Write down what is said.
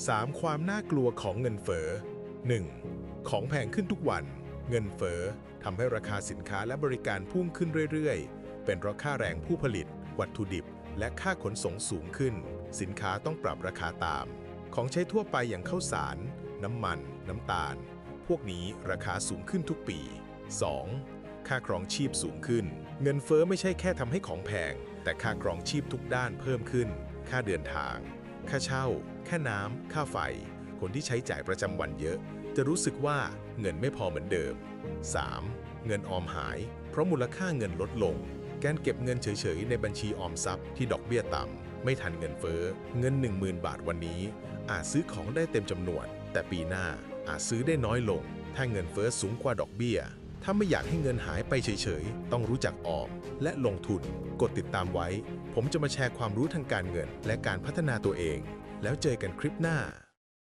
3. ความน่ากลัวของเงินเฟ้อ 1. ของแพงขึ้นทุกวัน เงินเฟ้อทำให้ราคาสินค้าและบริการพุ่งขึ้นเรื่อยๆ เป็นเพราะค่าแรงผู้ผลิต วัตถุดิบ และค่าขนส่งสูงขึ้น สินค้าต้องปรับราคาตาม ของใช้ทั่วไปอย่างข้าวสาร น้ำมัน น้ำตาล พวกนี้ราคาสูงขึ้นทุกปี 2. ค่าครองชีพสูงขึ้น เงินเฟ้อไม่ใช่แค่ทำให้ของแพง แต่ค่าครองชีพทุกด้านเพิ่มขึ้น ค่าเดินทาง ค่าเช่า ค่าน้ำ ค่าไฟ คนที่ใช้จ่ายประจำวันเยอะ จะรู้สึกว่าเงินไม่พอเหมือนเดิม 3. เงินออมหาย เพราะมูลค่าเงินลดลง การเก็บเงินเฉยๆ ในบัญชีออมทรัพย์ที่ดอกเบี้ยต่ำ ไม่ทันเงินเฟ้อ เงิน 10,000 บาทวันนี้ อาจซื้อของได้เต็มจำนวน แต่ปีหน้าอาจซื้อได้น้อยลง ถ้าเงินเฟ้อสูงกว่าดอกเบี้ย ถ้าไม่อยากให้เงินหายไปเฉยๆ ต้องรู้จักออมและลงทุน กดติดตามไว้ ผมจะมาแชร์ความรู้ทางการเงิน และการพัฒนาตัวเอง แล้วเจอกันคลิปหน้า